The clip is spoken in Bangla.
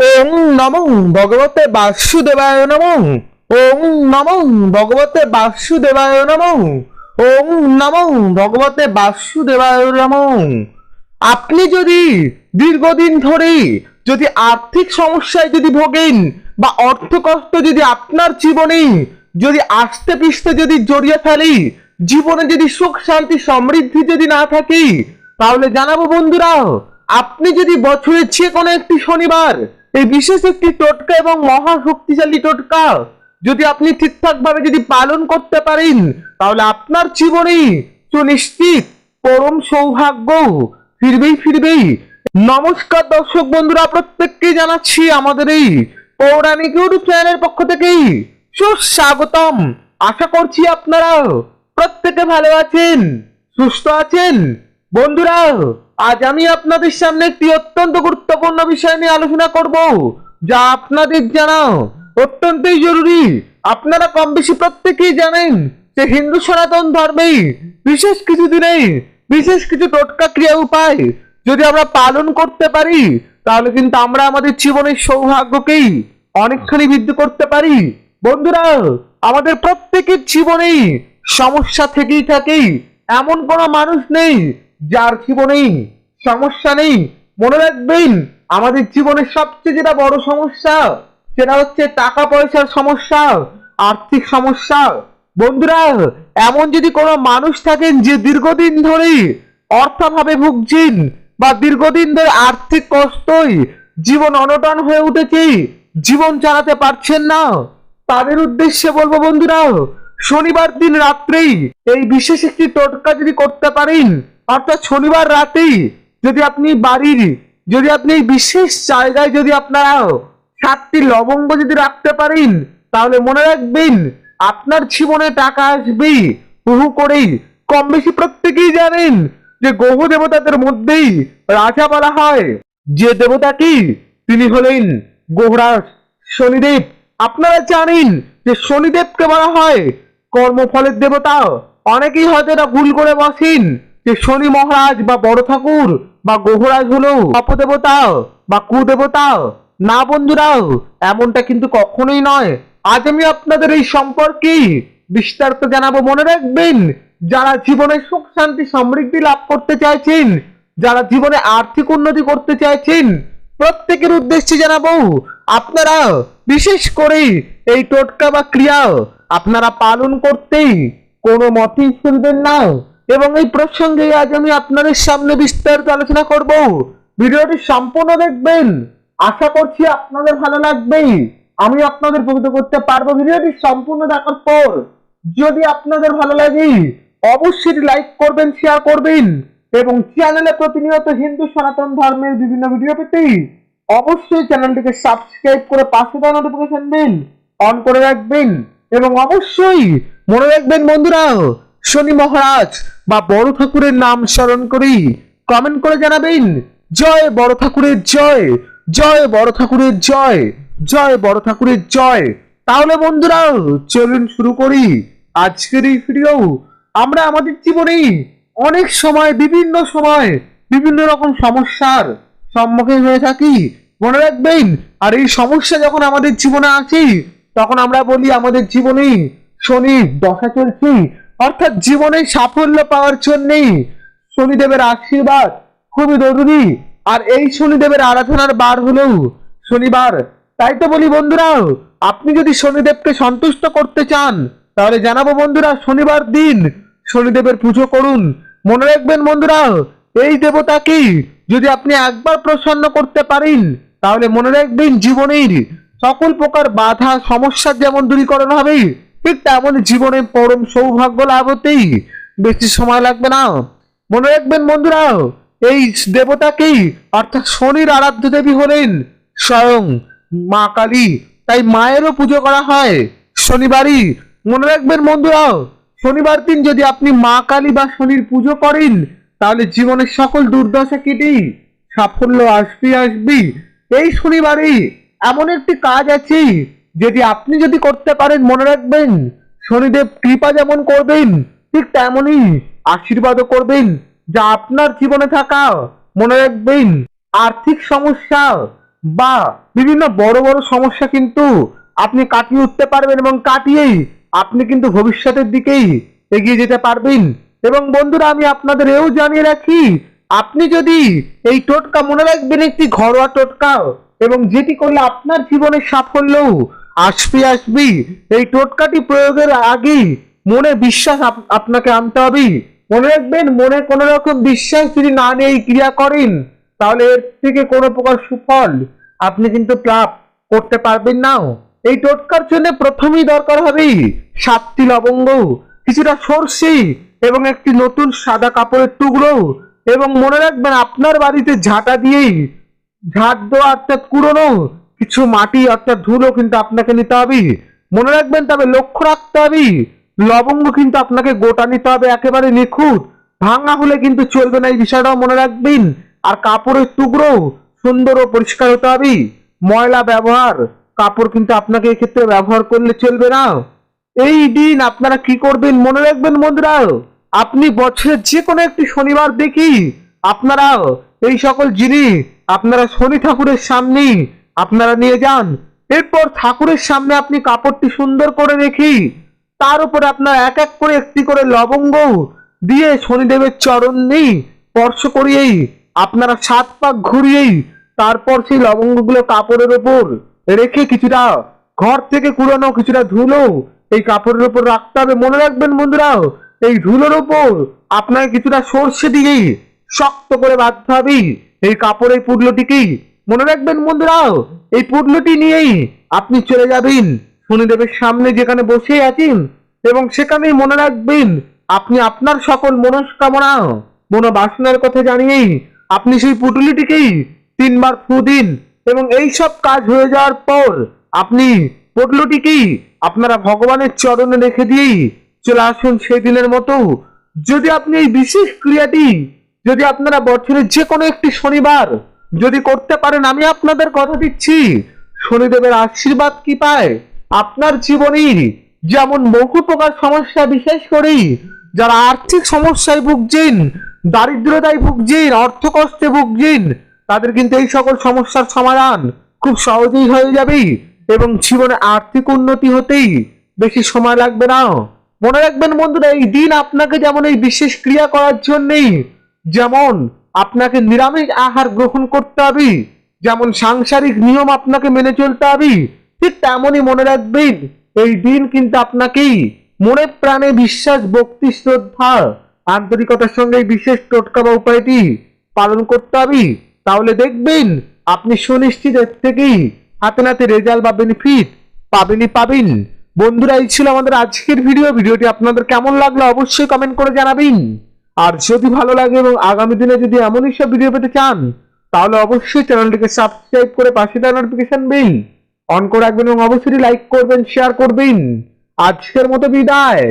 ওং নমঃ ভগবতে বাসুদেবায় নমঃ। ওং নমঃ ভগবতে বাসুদেবায় নমঃ। ওং নমঃ ভগবতে বাসুদেবায় নমঃ। আপনি যদি দীর্ঘদিন ধরে যদি আর্থিক সমস্যায় যদি ভোগেন বা অর্থ কষ্ট যদি আপনার জীবনে যদি আস্তে পিস্তে যদি জড়িয়ে ফেলি, জীবনে যদি সুখ, শান্তি, সমৃদ্ধি যদি না থাকে, তাহলে জানাব বন্ধুরা, আপনি যদি বছরের যে কোনো একটি শনিবার এই বিশেষ একটি টোটকা এবং মহা শক্তিশালী টোটকা। যদি আপনি ঠিকঠাক ভাবে যদি পালন করতে পারেন, তাহলে আপনার জীবনে সুনিশ্চিত পরম সৌভাগ্য ফিরবেই ফিরবেই। নমস্কার দর্শক বন্ধুরা, প্রত্যেককে জানাচ্ছি আমাদের এই পৌরাণিক ইউটিউব চ্যানেলের পক্ষ থেকেই সুস্বাগতম। আশা করছি আপনারা প্রত্যেকে ভালো আছেন, সুস্থ আছেন। বন্ধুরা আজ আমি আপনাদের সামনে একটি অত্যন্ত গুরুত্বপূর্ণ বিষয় নিয়ে আলোচনা করব, যা আপনাদের জানা অত্যন্তই জরুরি। আপনারা কম বেশি প্রত্যেকেই জানেন যে হিন্দু সনাতন ধর্মে বিশেষ কিছু দিনে বিশেষ কিছু টোটকা ক্রিয়া উপায় যদি আমরা পালন করতে পারি, তাহলে কিন্তু আমরা আমাদের জীবনের সৌভাগ্যকেই অনেকখানি বৃদ্ধি করতে পারি। বন্ধুরা, আমাদের প্রত্যেকের জীবনেই সমস্যা থেকেই থাকেই এমন কোনো মানুষ নেই যার জীবনেই সমস্যা নেই, মনে রাখবেন, আমাদের জীবনের সবচেয়ে যেটা বড় সমস্যা, সেটা হচ্ছে টাকা পয়সার সমস্যা, আর্থিক সমস্যা। বন্ধুরা, এমন যদি কোনো মানুষ থাকেন যে দীর্ঘদিন ধরেই অর্থাভাবে ভুগছেন বা দীর্ঘদিন ধরে আর্থিক কষ্টই জীবন অনটন হয়ে উঠেছে, জীবন চালাতে পারছেন না, তাদের উদ্দেশ্যে বলব বন্ধুরা শনিবার দিন রাত্রেই, এই বিশেষ একটি টোটকা যদি করতে পারেন, অর্থাৎ শনিবার রাতেই যদি আপনি বাড়ির, যদি আপনি এই বিশেষ জায়গায় যদি আপনারা সাতটি লবঙ্গ যদি রাখতে পারেন, তাহলে মনে রাখবেন আপনার জীবনে টাকা আসবে বহু করেই কম বেশি প্রত্যেকেই জানেন যে গ্রহ দেবতাদের মধ্যেই রাজা বলা হয়। যে দেবতা কি তিনি হলেন গোহরাজ শনিদেব। আপনারা জানেন যে শনিদেবকে বলা হয় কর্মফলের দেবতা। অনেকেই হয়তো এটা ভুল করে বসেন যে শনি মহারাজ বা বড় ঠাকুর বা গ্রহরাজ হলো অপদেবতা বা কুদেবতা। না বন্ধুরা এমনটা কিন্তু কখনোই নয়। আজ আমি আপনাদের এই সম্পর্কেই বিস্তারিত জানাব। মনে রাখবেন, যারা জীবনে সুখ, শান্তি, সমৃদ্ধি লাভ করতে চাইছেন, যারা জীবনে আর্থিক উন্নতি করতে চাইছেন, প্রত্যেকের উদ্দেশ্যে জানাব, আপনারা বিশেষ করে এই টোটকা বা ক্রিয়া আপনারা পালন করতেই কোনো মতেই শুনবেন না। এবং এই প্রসঙ্গে আজ আমি আপনাদের সামনে বিস্তারিত আলোচনা করব। ভিডিওটি সম্পূর্ণ দেখবেন। আশা করছি আপনাদের ভালো লাগবে আমি আপনাদের উপকৃত করতে পারব। ভিডিওটি সম্পূর্ণ দেখার পর যদি আপনাদের ভালো লাগে, অবশ্যই লাইক করবেন শেয়ার করবেন এবং চ্যানেলে প্রতিনিয়ত হিন্দু সনাতন ধর্মের বিভিন্ন ভিডিও পেতে অবশ্যই চ্যানেলটিকে সাবস্ক্রাইব করে পাশে দেওয়া নোটিফিকেশন বেল অন করে রাখবেন। এবং অবশ্যই মনে রাখবেন বন্ধুরা, শনি মহারাজ বা বড় ঠাকুরের নাম স্মরণ করি কমেন্ট করে জানাবেন, জয় বড় ঠাকুরের জয় জয় বড় ঠাকুরের জয় জয় বড় ঠাকুরের জয়। তাহলে বন্ধুরা, চলুন শুরু করি আজকের এই ভিডিও আমরা আমাদের জীবনে অনেক সময়, বিভিন্ন সময়, বিভিন্ন রকম সমস্যার সম্মুখীন হয়ে থাকি। মনে রাখবেন, আর এই সমস্যা যখন আমাদের জীবনে আসে তখন আমরা বলি আমাদের জীবনে শনির দশা চলছে। অর্থাৎ জীবনে সাফল্য পাওয়ার জন্যেই শনিদেবের আশীর্বাদ খুবই জরুরি। আর এই শনিদেবের আরাধনার বার হলো শনিবার। তাই তো বলি বন্ধুরা, আপনি যদি শনিদেবকে সন্তুষ্ট করতে চান, তাহলে জানাব বন্ধুরা, শনিবার দিন শনিদেবের পুজো করুন। মনে রাখবেন বন্ধুরা, এই দেবতাকে যদি আপনি একবার প্রসন্ন করতে পারেন, তাহলে মনে রাখবেন জীবনের সকল প্রকার বাধা সমস্যার যেমন দূরীকরণ হবে ঠিক তেমন জীবনে পরম সৌভাগ্য লাভ হতেই বেশি সময় লাগবে না। মনে রাখবেন বন্ধুরা, এই দেবতাকেই অর্থাৎ শনির আরাধ্য দেবী হলেন স্বয়ং মা কালী। তাই মায়েরও পুজো করা হয় শনিবারই। মনে রাখবেন বন্ধুরা, শনিবার দিন যদি আপনি মা কালী বা শনির পুজো করেন, তাহলে জীবনের সকল দুর্দশা কেটেই সাফল্য আসবি আসবি এই শনিবারই এমন একটি কাজ আছে যেটি আপনি যদি করতে পারেন, মনে রাখবেন, শনিদেব কৃপা যেমন করবেন, ঠিক তেমনই আশীর্বাদও করবেন। যা আপনার জীবনে থাকা, মনে রাখবেন, আর্থিক সমস্যা বা বিভিন্ন বড় বড় সমস্যা কিন্তু আপনি কাটিয়ে উঠতে পারবেন এবং কাটিয়েই আপনি কিন্তু ভবিষ্যতের দিকেই এগিয়ে যেতে পারবেন। এবং বন্ধুরা, আমি আপনাদের এও জানিয়ে রাখি, আপনি যদি এই টোটকা, মনে রাখবেন, একটি ঘরোয়া টোটকা এবং যেটি করলে আপনার জীবনে সাফল্য আসবে আসবে। এই টোটকাটি প্রয়োগের আগেই মনে বিশ্বাস আপনাকে আনতে হবে। মনে রাখবেন, মনে কোনো রকম বিশ্বাস যদি না নিয়ে ক্রিয়া করেন, তাহলে এর থেকে কোনো প্রকার সুফল আপনি কিন্তু লাভ করতে পারবেন না। এই টোটকার জন্য প্রথমেই দরকার হবে সাতটি লবঙ্গ, কিছুটা সর্ষে এবং একটি নতুন সাদা কাপড়ের টুকরো এবং মনে রাখবেন আপনার বাড়িতে ঝাঁটা দিয়েই ঝাঁট দেওয়া অর্থাৎ কুড়োনো, কিছু মাটি অর্থাৎ ধুলো কিন্তু আপনাকে নিতে হবে। মনে রাখবেন তবে লক্ষ্য রাখতে হবে, লবঙ্গ কিন্তু আপনাকে গোটা নিতে হবে, একেবারে নিখুঁত। ভাঙা হলে কিন্তু চলবে না, এই বিষয়টাও মনে রাখবেন। আর কাপড়ের টুকরো সুন্দর ও পরিষ্কার হতে হবে। ময়লা ব্যবহার, কাপড় কিন্তু আপনাকে এক্ষেত্রে ব্যবহার করলে চলবে না। এই দিন আপনারা কি করবেন, মনে রাখবেন বন্ধুরা? আপনি বছরের যে কোনো একটি শনিবার দেখি আপনারা এই সকল জিনিস আপনারা শনি ঠাকুরের সামনে আপনারা নিয়ে যান। এরপর ঠাকুরের সামনে আপনি কাপড়টি সুন্দর করে রেখি তার উপরে আপনার এক এক করে একটি করে লবঙ্গ দিয়ে শনিদেবের চরণ নেই, স্পর্শ করিয়েই আপনারা সাত পাক ঘুরিয়েই তারপর সেই লবঙ্গগুলো কাপড়ের ওপর রেখে কিছুটা ঘর থেকে কুড়ানো, কিছুটা ধুলো এই কাপড়ের ওপর রাখতে হবে। মনে রাখবেন বন্ধুরা, এই ধুলোর ওপর আপনাকে কিছুটা সর্ষে দিয়েই শক্ত করে বাঁধতে হবে। এই কাপড়ের পুডলোটিকেই মনে রাখবেন বন্ধুরা, এই পুডলোটি নিয়েই আপনি চলে যাবেন। শনিদেবের সামনে যেখানে বসে আছেন এবং সেখানেই মনে রাখবেন, আপনি আপনার সকল মনস্কামনা, মনোবাসনার কথা জানিয়েই আপনি সেই পুটুলিটিকেই তিনবার ফু দিন এবং এই সব কাজ হয়ে যাওয়ার পর আপনি পুটলুটিকেই আপনারা ভগবানের চরণে রেখে দিয়েই চলে আসুন সেই দিনের মতো। যদি আপনি এই বিশেষ ক্রিয়াটি যদি আপনারা বছরের যে কোনো একটি শনিবার যদি করতে পারেন, আমি আপনাদের কথা দিচ্ছি। শনিদেবের আশীর্বাদ কি পায়? আপনার জীবনে যেমন বহু প্রকার সমস্যা, বিশেষ করেই যারা আর্থিক সমস্যায় ভুগছেন, দারিদ্রতায় ভুগছেন, অর্থ কষ্টে ভুগছেন, তাদের কিন্তু এই সকল সমস্যার সমাধান খুব সহজেই হয়ে যাবে এবং জীবনে আর্থিক উন্নতি হতেই বেশি সময় লাগবে না। মনে রাখবেন বন্ধুরা, এই দিন আপনাকে যেমন এই বিশেষ ক্রিয়া করার জন্যেই যেমন আপনাকে নিরামিষ আহার গ্রহণ করতে হবে, যেমন সাংসারিক নিয়ম আপনাকে মেনে চলতে হবে, ঠিক তেমনই মনে রাখবেন, এই দিন কিন্তু আপনাকেই মনে প্রাণে বিশ্বাস, ভক্তি, শ্রদ্ধা, আন্তরিকতার সঙ্গে এই বিশেষ টোটকা বা উপায়টি পালন করতে হবে। তাহলে দেখবেন, আপনি সুনিশ্চিত এর থেকেই হাতে নাতে রেজাল্ট বা বেনিফিট পাবেনই পাবেন। বন্ধুরা, এই ছিল আমাদের আজকের ভিডিও ভিডিওটি আপনাদের কেমন লাগল অবশ্যই কমেন্ট করে জানাবেন। আর যদি ভালো লাগে এবং আগামী দিনে যদি এমনই সব ভিডিও পেতে চান, তাহলে অবশ্যই চ্যানেলটিকে সাবস্ক্রাইব করে পাশে দেওয়া নোটিফিকেশন বেল অন করে রাখবেন এবং অবশ্যই লাইক করবেন শেয়ার করবেন। আজকের মতো বিদায়।